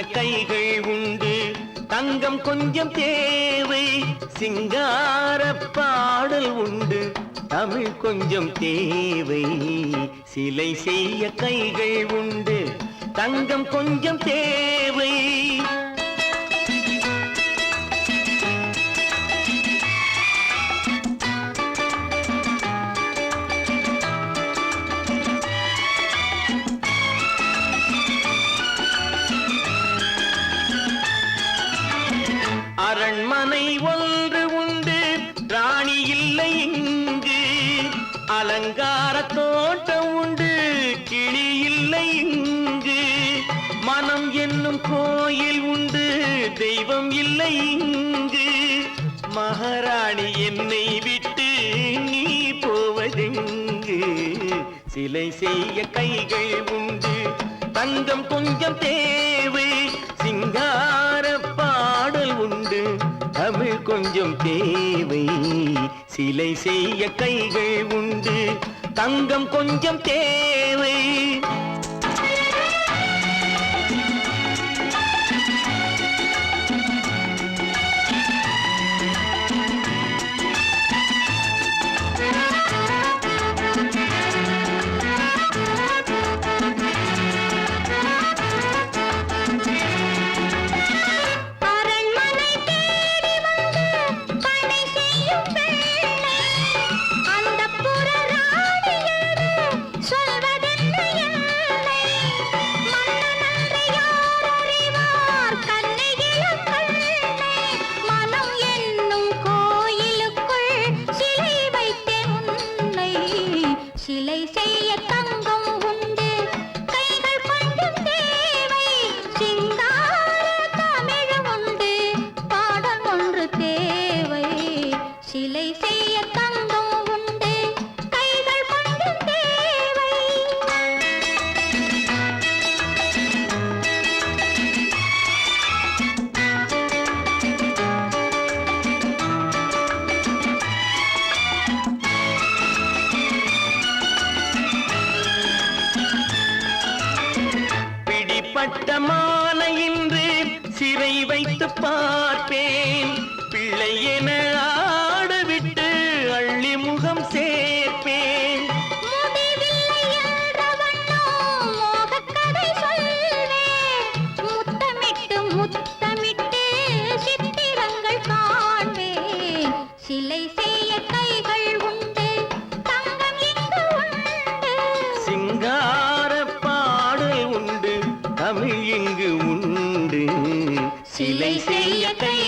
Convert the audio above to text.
கைகள் உண்டு. தங்கம் கொஞ்சம் தேவை சிங்கார பாடல் உண்டு. தமிழ் கொஞ்சம் தேவை சிலை செய்ய கைகள் உண்டு. தங்கம் கொஞ்சம் தேவை. அரண்மனை ஒன்று உண்டு. ராணி இல்லை இங்கு. அலங்கார தோட்டம் உண்டு. கிளி இல்லை இங்கு. மனம் என்னும் கோயில் உண்டு. தெய்வம் இல்லை இங்கு. மகாராணி என்னை விட்டு நீ போவதெங்கு? சிலை செய்ய கைகள் உண்டு. தங்கம் கொஞ்சம் தேவை. சிங்கார தமிழ் கொஞ்சம் தேவை. சிலை செய்ய கைகள் உண்டு. தங்கம் கொஞ்சம் தேவை. பிடிப்பட்ட மாலை இன்று சிறை வைத்து பார்ப்பேன். பிள்ளை என ஆடவிட்டு அள்ளி முகம் சேர்ப்பேன். முத்தமிட்டு சித்திரங்கள் காண்பேன். சிலை செய்ய கைகள் உண்டு தமிழ் இங்கு உண்டு. சிலை செய்ய கை